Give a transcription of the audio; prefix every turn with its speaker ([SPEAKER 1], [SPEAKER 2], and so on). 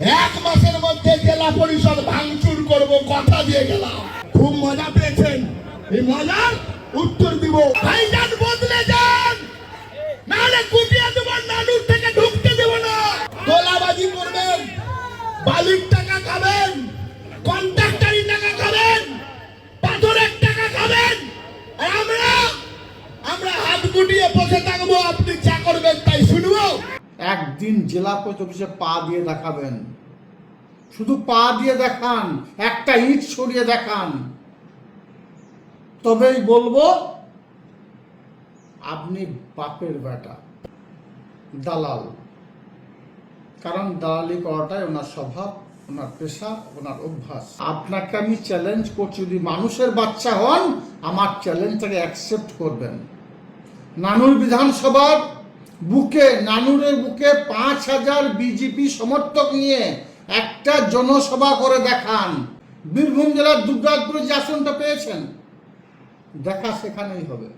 [SPEAKER 1] এক মাসের মধ্যে জেলা পরিষদ ভাঙচুর করব, কথা দিয়ে গেলাম। খুব মজা পেয়েছেন। এই মজার উত্তর দিব। ভাইজান বদলে যান। নাহলে কুটিয়ে দেব, নানুর থেকে ঢুকতে দেব না। তোলাবাজি করবেন। বালির টাকা খাবেন। কন্ট্রাক্টারি টাকা খাবেন। পাথরের টাকা খাবেন। আমরা আমরা হাত গুটিয়ে বসে থাকব।
[SPEAKER 2] একদিন জেলা পরিষদ অফিসে পা দিয়ে দেখাবেন। শুধু পা দিয়ে দেখান, একটা ইট সরিয়ে দেখান। তবেই বলব, আপনি বাপের বেটা, দালাল। কারণ দালালি করাটাই ওনার স্বভাব, ওনার পেশা, ওনার অভ্যাস। আপনাকে আমি চ্যালেঞ্জ করছি, যদি মানুষের বাচ্চা হন, আমার চ্যালেঞ্জটাকে অ্যাকসেপ্ট করবেন। নানুর বিধানসভার বুকে, নানুরের বুকে পাঁচ হাজার বিজেপি সমর্থক নিয়ে একটা জনসভা করে দেখান। বীরভূম জেলার দুর্গাপুরে যে আসনটা পেয়েছেন, দেখা সেখানেই হবে।